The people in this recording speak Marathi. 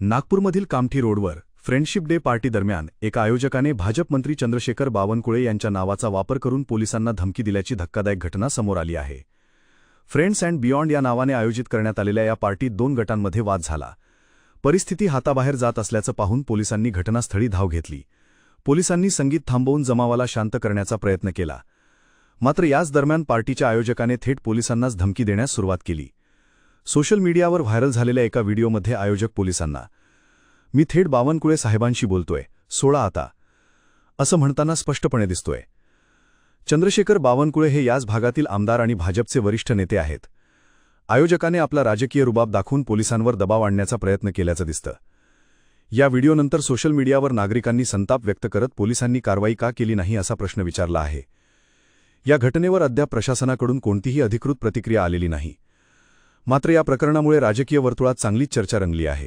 नागपूरमधील कामठी रोडवर फ्रेंडशिप डे पार्टी दरम्यान एका आयोजकाने भाजप मंत्री चंद्रशेखर बावनकुळे यांच्या नावाचा वापर करून पोलिसांना धमकी दिल्याची धक्कादायक घटना समोर आली आहे. फ्रेंड्स अँड बियॉन्ड या नावाने आयोजित करण्यात आलेल्या या पार्टीत दोन गटांमध्ये वाद झाला. परिस्थिती हाताबाहेर जात असल्याचं पाहून पोलिसांनी घटनास्थळी धाव घेतली. पोलिसांनी संगीत थांबवून जमावाला शांत करण्याचा प्रयत्न केला. मात्र याच दरम्यान पार्टीच्या आयोजकाने थेट पोलिसांनाच धमकी देण्यास सुरुवात केली. सोशल मीडियावर व्हायरल झालेल्या एका व्हिडिओमध्ये आयोजक पोलिसांना मी थेट बावनकुळे साहेबांशी बोलतोय सोळा आता असं म्हणताना स्पष्टपणे दिसतोय. चंद्रशेखर बावनकुळे हे याच भागातील आमदार आणि भाजपचे वरिष्ठ नेते आहेत. आयोजकाने आपला राजकीय रुबाब दाखवून पोलिसांवर दबाव आणण्याचा प्रयत्न केल्याचं दिसतं. या व्हिडिओनंतर सोशल मीडियावर नागरिकांनी संताप व्यक्त करत पोलिसांनी कारवाई का केली नाही असा प्रश्न विचारला आहे. या घटनेवर अद्याप प्रशासनाकडून कोणतीही अधिकृत प्रतिक्रिया आलेली नाही. मात्र या प्रकरणामुळे राजकीय वर्तुळात चांगलीच चर्चा रंगली आहे.